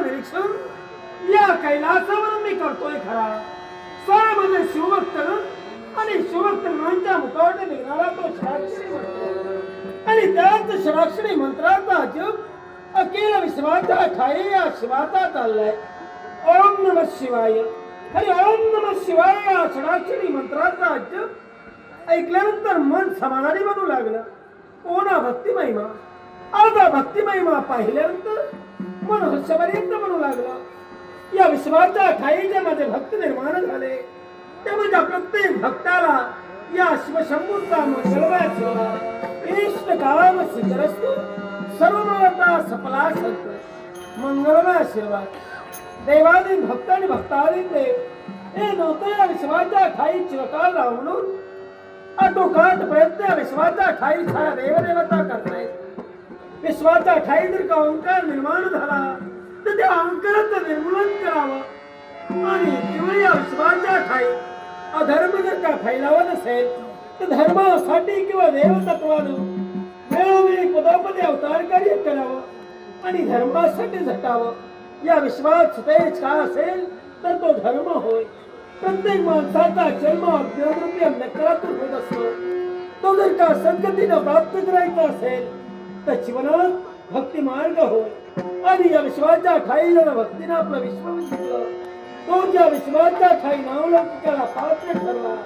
निरीक्षण या कैलासावर मी करतोय खरा। स्वरामध्ये शिवभक्त आणि शिवभक्तांच्या मुखावर निघणारा तो षडाक्षरी आणि त्याच षडाक्षरी मंत्राचा जप अखिल विश्वाचा ठाई या शिवाचा चाललाय. ओम नम शिवाय। हरी ओम नम शिवाय या षडाक्षरी मंत्राचा जप ऐकल्यानंतर मन समाधानी बनू लागलं. कोणा भक्ती महिमा अर्धा भक्ती महिमा पाहिल्यानंतर मन हर्षपर्यंत म्हणू लागलं या विश्वाच्या ठाईचे माझे भक्त निर्माण झाले. त्यामध्ये म्हणजे प्रत्येक भक्ताला या शिवशंभूचा मंगलमय इष्ट काम सिद्धरस्तु सर्व माता सफला संत मंगलमय आशीर्वाद. देवादी भक्त आणि भक्तादी देव हे नव्हतं या विश्वाच्या ठाई चिरकाल राहून अटोकाट प्रयत्न या विश्वाच्या ठाई छाया देवदेवता करतायत. विश्वाचा ठाई जर का ओंकार निर्माण झाला तर त्या ओंकाराचं निर्मूलन करावं. आणि केवळ या विश्वाच्या ठाई अधर्म जर का फैलावत असेल तर धर्मासाठी किंवा देवतत्वानं वेळोवेळी पदोपदी अवतार कार्य करावं आणि धर्मासाठी झटावं. या विश्वात सतेज का असेल तर तो धर्म होय. प्रत्येक माणसाचा जन्म अज्ञानरूपी अंधकारातून होत असतो. तो जर का सद्गतीनं प्राप्त करायचा असेल तर जीवनात भक्ती मार्ग होय आणि या विश्वाच्या ठाई जर भक्तीनं आपलं विश्व तो त्या विश्वाच्या ठाई त्याला पात्र ठरला.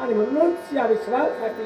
आणि म्हणूनच या विश्वासाठी